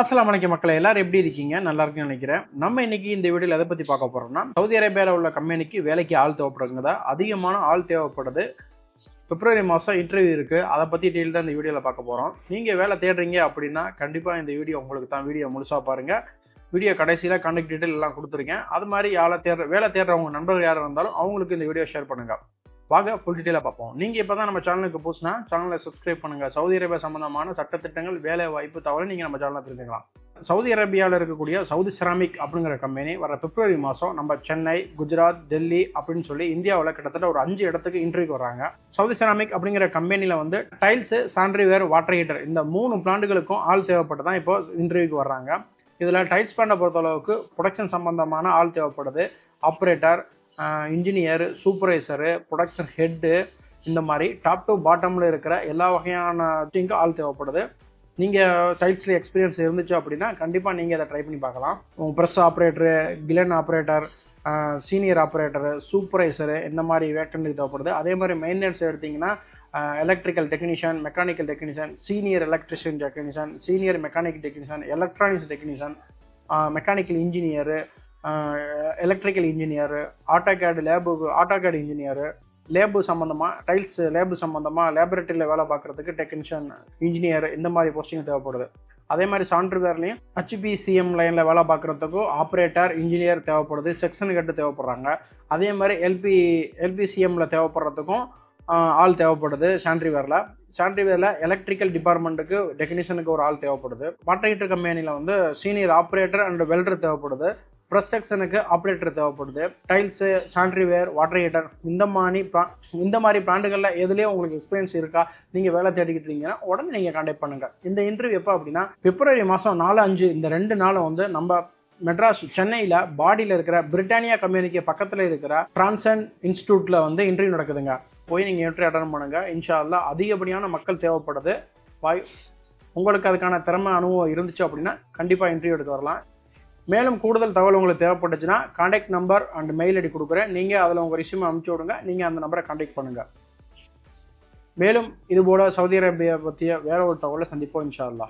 அஸ்லாம் வணக்கம் மக்களை எல்லாரும் எப்படி இருக்கீங்க? நல்லா இருக்குன்னு நினைக்கிறேன். நம்ம இன்னைக்கு இந்த வீடியோவில் எதை பற்றி பார்க்க போகிறோம்னா சவுதி அரேபியாவில் உள்ள கம்பெனிக்கு வேலைக்கு ஆள் தேவைப்படுங்கிறதா அதிகமான ஆள் தேவைப்படுது. பிப்ரவரி மாதம் இன்டர்வியூ இருக்குது அதை பற்றி டீல் தான் இந்த வீடியோவில் பார்க்க போகிறோம் நீங்கள் வேலை தேடுறீங்க அப்படின்னா கண்டிப்பாக இந்த வீடியோ உங்களுக்கு தான் வீடியோ முழுசாக பாருங்கள் வீடியோ கடைசியில் கான்டாக்ட் டீட்டெயில் எல்லாம் கொடுத்துருக்கேன். அது மாதிரி யாரை தேடுற வேலை தேடுறவங்க நண்பர்கள் யார் இருந்தாலும் அவங்களுக்கு இந்த வீடியோ ஷேர் பண்ணுங்கள் வாங்க ஃபுல் டீட்டெயிலாக பார்ப்போம். நீங்கள் இப்போ தான் நம்ம சேனலுக்கு புதுசுனா சேனலை சப்ஸ்கிரைப் பண்ணுங்கள் சவுதி அரேபியா சம்பந்தமான சட்டத்திட்டங்கள் வேலை வாய்ப்பு தகவலை நீங்கள் நம்ம சேனலில் தெரிஞ்சுக்கலாம். சவுதி அரேபியாவில் இருக்கக்கூடிய சவுதி செராமிக் அப்படிங்கிற கம்பெனி வர பிப்ரவரி மாதம் நம்ம சென்னை குஜராத் டெல்லி அப்படின்னு சொல்லி இந்தியாவில் கிட்டத்தட்ட ஒரு அஞ்சு இடத்துக்கு இன்டர்வியூக்கு வராங்க சவுதி செராமிக் அப்படிங்கிற கம்பெனியில் வந்து டைல்ஸு சாண்ட்ரிவேர் வாட்டர் ஹீட்டர் இந்த மூணு பிளான்ட்டுகளுக்கும் ஆள் தேவைப்பட்டு தான் இப்போ இன்டர்வியூக்கு வர்றாங்க. இதில் டைல்ஸ் பிளான்ட்டை பொறுத்தளவுக்கு ப்ரொடக்ஷன் சம்பந்தமான ஆள் தேவைப்படுது. Operator engineer supervisor production head இந்த மாதிரி டாப் டு பாட்டமில் இருக்கிற எல்லா வகையான திங்கும் ஆள் தேவைப்படுது. நீங்கள் டைல்ஸில் எக்ஸ்பீரியன்ஸ் இருந்துச்சு அப்படின்னா கண்டிப்பாக நீங்கள் அதை ட்ரை பண்ணி பார்க்கலாம். உங்கள் press operator kiln operator senior operator supervisor இந்த மாதிரி வேக்கன்ட் தேவைப்படுது. அதே மாதிரி மெயின்டெனன்ஸ் எடுத்திங்கன்னா electrical technician mechanical technician senior electrician technician senior mechanic technician electronics technician mechanical engineer electrical engineer AutoCAD lab AutoCAD engineer lab சம்மந்தமாக டைல்ஸ் லேபு சம்மந்தமாக லேபரேட்டரியில் வேலை பார்க்குறதுக்கு டெக்னீஷியன் இன்ஜினியர் இந்த மாதிரி போஸ்டிங் தேவைப்படுது. அதே மாதிரி சான்றிதழ்லையும் ஹச்பிசிஎம் லைனில் வேலை பார்க்குறதுக்கும் ஆப்ரேட்டர் இன்ஜினியர் தேவைப்படுது செக்ஷன் கட்டு தேவைப்படுறாங்க. அதே மாதிரி எல்பி எல்பிசிஎம்மில் தேவைப்படுறதுக்கும் ஆள் தேவைப்படுது சான்ட்ரிவேரில் சான்ட்ரிவேரில் எலக்ட்ரிக்கல் டிபார்ட்மெண்ட்டுக்கு டெக்னீஷியனுக்கு ஒரு ஆள் தேவைப்படுது. வாட்டர் ஹீட்டர் கம்பெனியில் வந்து சீனியர் ஆப்ரேட்டர் அண்ட் வெல்டர் தேவைப்படுது. ப்ரெஸ் செக்ஷனுக்கு ஆப்ரேட்டர் தேவைப்படுது. டைல்ஸு சாண்ட்ரிவேர் வாட்டர் ஹீட்டர் இந்த மாதிரி ப்ரா இந்த மாதிரி பிராண்டுகளில் எதுலேயே உங்களுக்கு எக்ஸ்பீரியன்ஸ் இருக்கா நீங்கள் வேலை தேடிக்கிட்டு இருக்கீங்கன்னா உடனே நீங்கள் கான்டாக்ட் பண்ணுங்கள் இந்த இன்டர்வியூ எப்போ அப்படின்னா பிப்ரவரி மாதம் நாலு அஞ்சு இந்த ரெண்டு நாளை வந்து நம்ம மெட்ராஸ் சென்னையில் பாடியில் இருக்கிற பிரிட்டானியா கம்பெனிக்கு பக்கத்தில் இருக்கிற டிரான்சன் இன்ஸ்டியூட்டில் வந்து இன்டர்வியூ நடக்குதுங்க. போய் நீங்கள் இன்டர்வியூ அட்டன் பண்ணுங்கள் இன்ஷா அல்லா அதிகப்படியான மக்கள் தேவைப்படுது. வாய் உங்களுக்கு அதுக்கான திறமை அனுபவம் இருந்துச்சு அப்படின்னா கண்டிப்பாக இன்டர்வியூ எடுக்க வரலாம். மேலும் கூடுதல் தகவல் உங்களுக்கு தேவைப்பட்டுச்சுன்னா contact number and mail ID கொடுக்குறேன். நீங்கள் அதில் உங்கள் ரிசியூம் அனுப்பிச்சி விடுங்க. நீங்கள் அந்த நம்பரை காண்டாக்ட் பண்ணுங்கள் மேலும் இதுபோல் சவுதி அரேபியா பற்றிய வேற ஒரு தகவலை சந்திப்போம் இன்ஷா அல்லா